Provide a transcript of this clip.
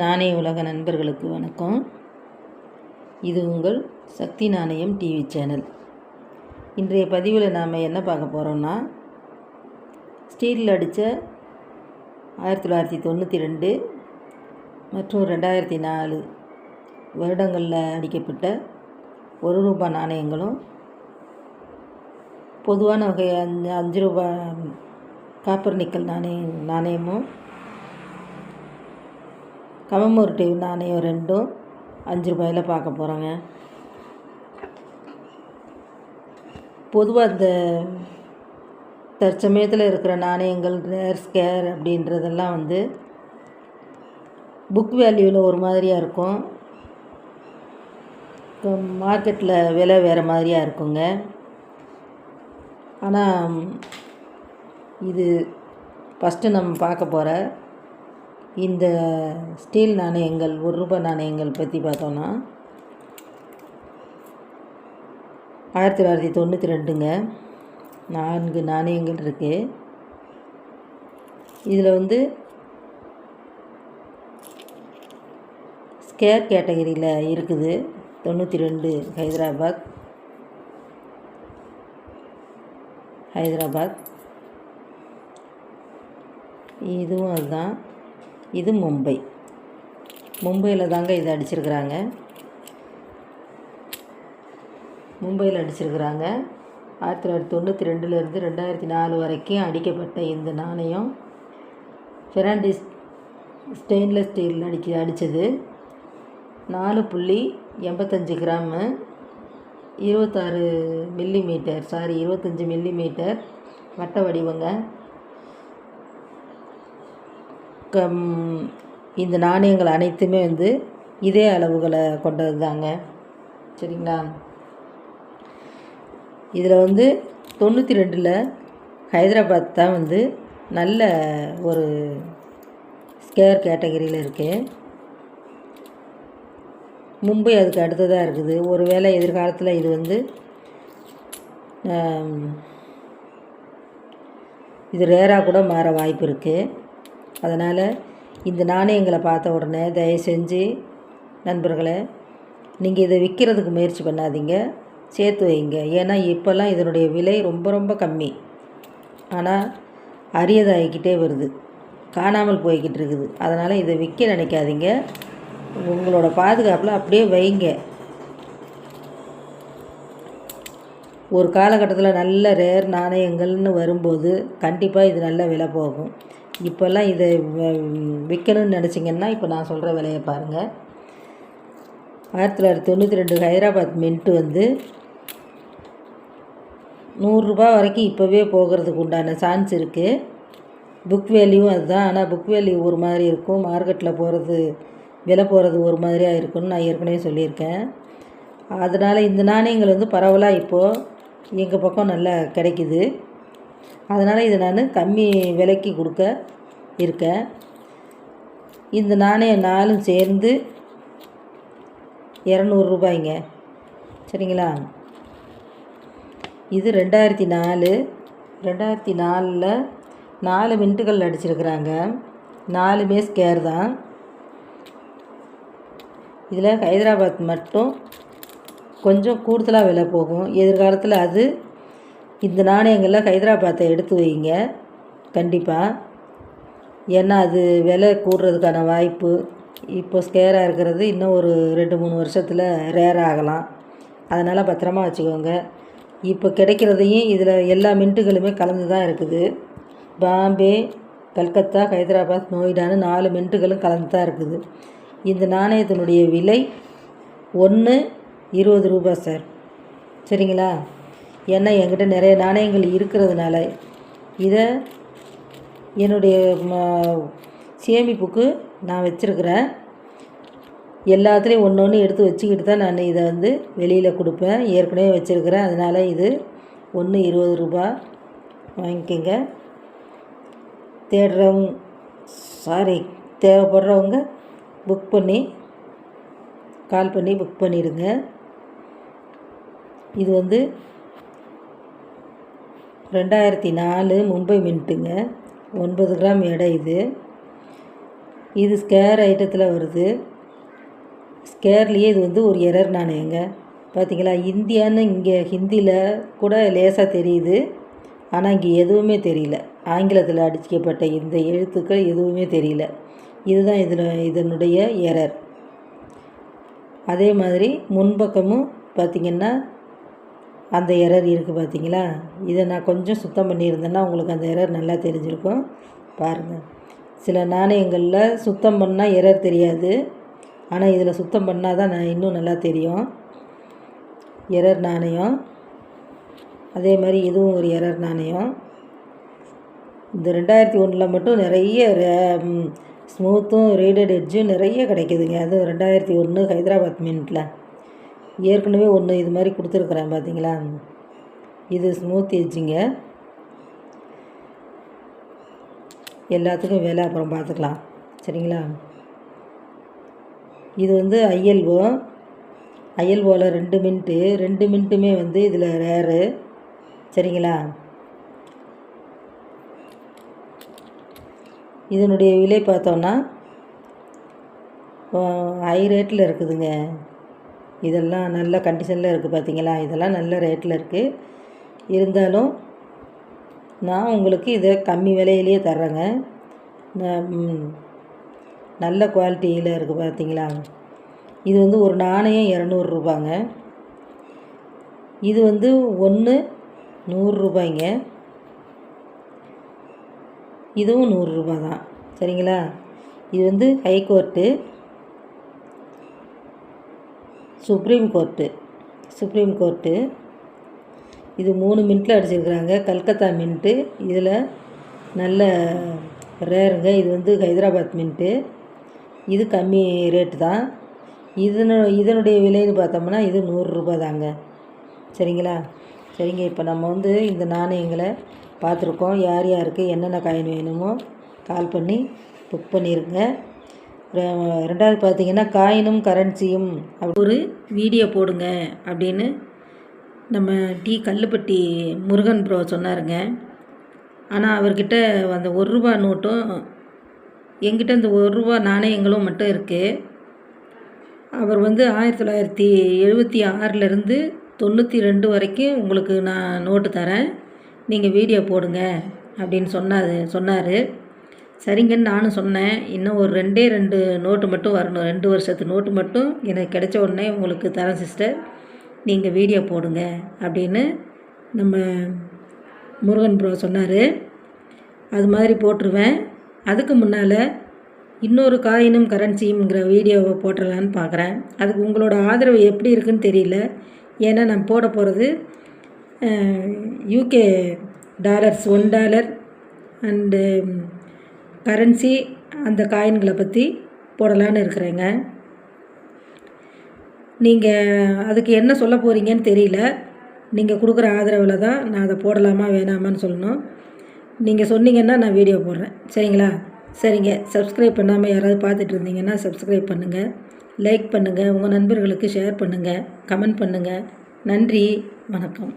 நாணய உலக நண்பர்களுக்கு வணக்கம். இது உங்கள் சக்தி நாணயம் டிவி சேனல். இன்றைய பதிவில் நாம் என்ன பார்க்க போகிறோம்னா ஸ்டீலில் அடித்த ஆயிரத்தி தொள்ளாயிரத்தி தொண்ணூற்றி ரெண்டு மற்றும் ரெண்டாயிரத்தி நாலு வருடங்களில் அடிக்கப்பட்ட ஒரு ரூபாய் நாணயங்களும் பொதுவான வகை அஞ்சு அஞ்சு ரூபாய் காப்பர் நிக்கல் நாணய நாணயமும் கமமோரிட்டிவ் நாணயம் ரெண்டும் அஞ்சு ரூபாயில் பார்க்க போகிறோங்க பொதுவாக இந்த தற்சமயத்தில் இருக்கிற நாணயங்கள் ரேர் ஸ்கேர் அப்படின்றதெல்லாம் வந்து புக் வேல்யூவில் ஒரு மாதிரியாக இருக்கும். மார்க்கெட்டில் விலை வேறு மாதிரியாக இருக்குங்க. ஆனால் இது ஃபஸ்ட்டு நம்ம பார்க்க போகிற இந்த ஸ்டீல் நாணயங்கள் ஒரு ரூபாய் நாணயங்கள் பற்றி பார்த்தோன்னா ஆயிரத்தி தொள்ளாயிரத்தி தொண்ணூற்றி ரெண்டுங்க. நான்கு நாணயங்கள் இருக்குது இதில் வந்து ஸ்கேர் கேட்டகரியில் இருக்குது. தொண்ணூற்றி ரெண்டு ஹைதராபாத். ஹைதராபாத். இதுவும் அதுதான். இது மும்பை. மும்பையில் தாங்க இது அடிச்சிருக்கிறாங்க. மும்பையில் அடிச்சிருக்கிறாங்க. ஆயிரத்தி தொள்ளாயிரத்தி தொண்ணூற்றி ரெண்டுலேருந்து ரெண்டாயிரத்தி நாலு வரைக்கும் அடிக்கப்பட்ட இந்த நாணயம். ஃபெராண்டிஸ் ஸ்டெயின்லெஸ் ஸ்டீல் அடிக்க அடித்தது நாலு புள்ளி எண்பத்தஞ்சு கிராமு இருபத்தாறு மில்லி மீட்டர் சாரி இருபத்தஞ்சி மில்லி மீட்டர் வட்ட வடிவங்க. இந்த நாணயங்கள் அனைத்துமே வந்து இதே அளவுகளை கொண்டது தாங்க சரிங்களா? இதில் வந்து தொண்ணூற்றி ரெண்டில் ஹைதராபாத் தான் வந்து நல்ல ஒரு ஸ்கேர் கேட்டகரியில் இருக்குது மும்பை அதுக்கு அடுத்ததாக இருக்குது. ஒருவேளை எதிர்காலத்தில் இது வந்து இது ரேராக கூட மாற வாய்ப்பு இருக்குது அதனால் இந்த நாணயங்களை பார்த்த உடனே தயவு செஞ்சு நண்பர்களே நீங்கள் இதை விற்கிறதுக்கு முயற்சி பண்ணாதீங்க. சேர்த்து வைங்க. ஏன்னா இப்போல்லாம் இதனுடைய விலை ரொம்ப ரொம்ப கம்மி. ஆனால் அரியதாகிக்கிட்டே வருது. காணாமல் போய்கிட்டு இருக்குது. அதனால் இதை விற்க நினைக்காதீங்க. உங்களோட பாதுகாப்பில் அப்படியே வைங்க. ஒரு காலகட்டத்தில் நல்ல ரேர் நாணயங்கள்னு வரும்போது கண்டிப்பாக இது நல்ல விலை போகும். இப்போல்லாம் இதை விற்கணும்னு நினச்சிங்கன்னா இப்போ நான் சொல்கிற விலையை பாருங்கள் ஆயிரத்தி தொள்ளாயிரத்தி தொண்ணூற்றி ரெண்டு ஹைதராபாத் மின்ட்டு வந்து நூறுரூபா வரைக்கும் இப்போவே போகிறதுக்கு உண்டான சான்ஸ் இருக்குது புக் வேல்யூவும் அதுதான். ஆனால் புக் வேல்யூ ஒரு மாதிரி இருக்கும். மார்க்கெட்டில் போகிறது விலை போகிறது ஒரு மாதிரியாக இருக்கும்னு நான் ஏற்கனவே சொல்லியிருக்கேன். அதனால் இந்த நாணயங்கள் வந்து பரவலாக இப்போது எங்கள் பக்கம் நல்லா கிடைக்குது. அதனால் இதை நான் கம்மி விலைக்கு கொடுக்க இருக்கேன். இந்த நாணயம் நாலும் சேர்ந்து இரநூறுபாய்ங்க சரிங்களா? இது ரெண்டாயிரத்தி நாலு. ரெண்டாயிரத்தி நாலில் நாலு மின்ட்டுகள் அடிச்சிருக்கிறாங்க நாலுமே ஸ்கேர் தான். இதில் ஹைதராபாத் மட்டும் கொஞ்சம் கூடுதலாக விலை போகும். எதிர்காலத்தில் அது இந்த நாணயங்களில் ஹைதராபாத்தை எடுத்து வைங்க. கண்டிப்பாக ஏன்னா அது விலை கூடுறதுக்கான வாய்ப்பு. இப்போ ஸ்கேராக இருக்கிறது இன்னும் ஒரு ரெண்டு மூணு வருஷத்தில் ரேர் ஆகலாம். அதனால் பத்திரமா வச்சுக்கோங்க. இப்போ கிடைக்கிறதையும் இதில் எல்லா மின்ட்டுகளுமே கலந்து தான் இருக்குது. பாம்பே கல்கத்தா ஹைதராபாத் நோய்டான்னு நாலு மின்ட்டுகளும் கலந்து தான் இருக்குது. இந்த நாணயத்தினுடைய விலை ஒன்று இருபது ரூபா சார் சரிங்களா? ஏன்னா என்கிட்ட நிறைய நாணயங்கள் இருக்கிறதுனால. இதை என்னுடைய சேமிப்புக்கு நான் வச்சுருக்கிறேன். எல்லாத்துலேயும் ஒன்று ஒன்று எடுத்து வச்சுக்கிட்டு தான் நான் இதை வந்து வெளியில் கொடுப்பேன். ஏற்கனவே வச்சுருக்கிறேன். அதனால் இது ஒன்று இருபது ரூபா வாங்கிக்கோங்க. தேடுறவங்க சாரி தேவைப்படுறவங்க புக் பண்ணி கால் பண்ணி புக் பண்ணிடுங்க. இது வந்து ரெண்டாயிரத்தி நாலு மும்பை மின்ட்டுங்க. ஒன்பது கிராம் எடை இது. இது ஸ்கேர் ஐட்டத்தில் வருது. ஸ்கேர்லேயே இது வந்து ஒரு எரர் நாணயங்க பார்த்தீங்களா இந்தியான்னு இங்கே ஹிந்தியில் கூட லேசாக தெரியுது. ஆனால் இங்கே எதுவுமே தெரியல. ஆங்கிலத்தில் அடிச்சிக்கப்பட்ட இந்த எழுத்துக்கள் எதுவுமே தெரியல. இதுதான் இதில் இதனுடைய எரர் அதே மாதிரி முன்பக்கமும் பார்த்திங்கன்னா அந்த எரர் இருக்குது பார்த்தீங்களா? இதை நான் கொஞ்சம் சுத்தம் பண்ணியிருந்தேன்னா உங்களுக்கு அந்த எரர் நல்லா தெரிஞ்சிருக்கும். பாருங்கள் சில நாணயங்களில் சுத்தம் பண்ணால் எரர் தெரியாது. ஆனால் இதில் சுத்தம் பண்ணால் தான் நான் இன்னும் நல்லா தெரியும். எரர் நாணயம். அதே மாதிரி இதுவும் ஒரு எரர் நாணயம். இந்த ரெண்டாயிரத்தி ஒன்றில் மட்டும் நிறைய ஸ்மூத்தும் ரீடட் எட்ஜும் நிறைய கிடைக்குதுங்க. அதுவும் ரெண்டாயிரத்தி ஒன்று ஹைதராபாத் மின்ட்டில் ஏற்கனவே ஒன்று இது மாதிரி கொடுத்துருக்குறேன் பார்த்தீங்களா இது ஸ்மூத் எஜ்ஜிங்க எல்லாத்துக்கும் வேலை அப்புறம் பார்த்துக்கலாம். சரிங்களா? இது வந்து ஐஎல்ஓ. ஐஎல்ஓவில் ரெண்டு மின்ட்டு ரெண்டு மின்ட்டுமே வந்து இதில் ரேரு சரிங்களா? இதனுடைய விலை பார்த்தோன்னா ஹை ரேட்டில் இருக்குதுங்க. இதெல்லாம் நல்ல கண்டிஷனில் இருக்குது பார்த்தீங்களா இதெல்லாம் நல்ல ரேட்டில் இருக்குது இருந்தாலும் நான் உங்களுக்கு இதை கம்மி விலையிலேயே தர்றேங்க. நல்ல குவாலிட்டியில் இருக்குது பார்த்தீங்களா இது வந்து ஒரு நாணயம் இரநூறுபாங்க இது வந்து ஒன்று நூறுரூபாய்ங்க இதுவும் நூறுரூபா தான். சரிங்களா? இது வந்து high court supreme court supreme court இது மூணு மின்ட்டில் அடிச்சிருக்கிறாங்க. கல்கத்தா மின்ட்டு இதில் நல்ல ரேருங்க இது வந்து ஹைதராபாத் மின்ட்டு இது கம்மி ரேட்டு தான். இதனு இதனுடைய விலைன்னு பார்த்தோம்னா இது நூறுரூபா தாங்க. சரிங்களா? சரிங்க. இப்போ நம்ம வந்து இந்த நாணயங்களை பார்த்துருக்கோம். யார் யாருக்கு என்னென்ன காயின் வேணுமோ கால் பண்ணி புக் பண்ணிடுங்க ரெண்டாவது பார்த்தீங்கன்னா காயினும் கரன்சியும் ஒரு வீடியோ போடுங்க அப்படின்னு நம்ம டி. கல்லுப்பட்டி முருகன் ப்ரோ சொன்னாருங்க. ஆனால் அவர்கிட்ட அந்த ஒரு ரூபா நோட்டும் எங்கிட்ட இந்த ஒரு ரூபா நாணயங்களும் மட்டும் இருக்குது அவர் வந்து ஆயிரத்தி தொள்ளாயிரத்தி எழுபத்தி ஆறிலேருந்து தொண்ணூற்றி ரெண்டு வரைக்கும் உங்களுக்கு நான் நோட்டு தரேன். நீங்கள் வீடியோ போடுங்க அப்படின்னு சொன்னார் சொன்னார். சரிங்கன்னு நானும் சொன்னேன். இன்னும் ஒரு ரெண்டே ரெண்டு நோட்டு மட்டும் வரணும். ரெண்டு வருஷத்து நோட்டு மட்டும் எனக்கு கிடைச்ச உடனே உங்களுக்கு தரேன் சிஸ்டர். நீங்கள் வீடியோ போடுங்க அப்படின்னு நம்ம முருகன் ப்ரோ சொன்னார். அது மாதிரி போட்டுருவேன். அதுக்கு முன்னால் இன்னொரு காயினும் கரன்சியும்ங்கிற வீடியோவை போட்டுடலான்னு பார்க்குறேன் அதுக்கு உங்களோட ஆதரவு எப்படி இருக்குன்னு தெரியல. ஏன்னா நான் போட போகிறது UK dollars one dollar and currency அந்த காயின்களை பற்றி போடலான்னு இருக்கிறேங்க. நீங்கள் அதுக்கு என்ன சொல்ல போகிறீங்கன்னு தெரியல. நீங்கள் கொடுக்குற ஆதரவில் தான் நான் அதை போடலாமா வேணாமான்னு சொல்லணும். நீங்கள் சொன்னீங்கன்னா நான் வீடியோ போடுறேன். சரிங்களா? சரிங்க. சப்ஸ்கிரைப் பண்ணாமல் யாராவது பார்த்துட்டு இருந்தீங்கன்னா சப்ஸ்கிரைப் பண்ணுங்கள் லைக் பண்ணுங்கள் உங்கள் நண்பர்களுக்கு ஷேர் பண்ணுங்கள் கமெண்ட் பண்ணுங்கள் நன்றி. வணக்கம்.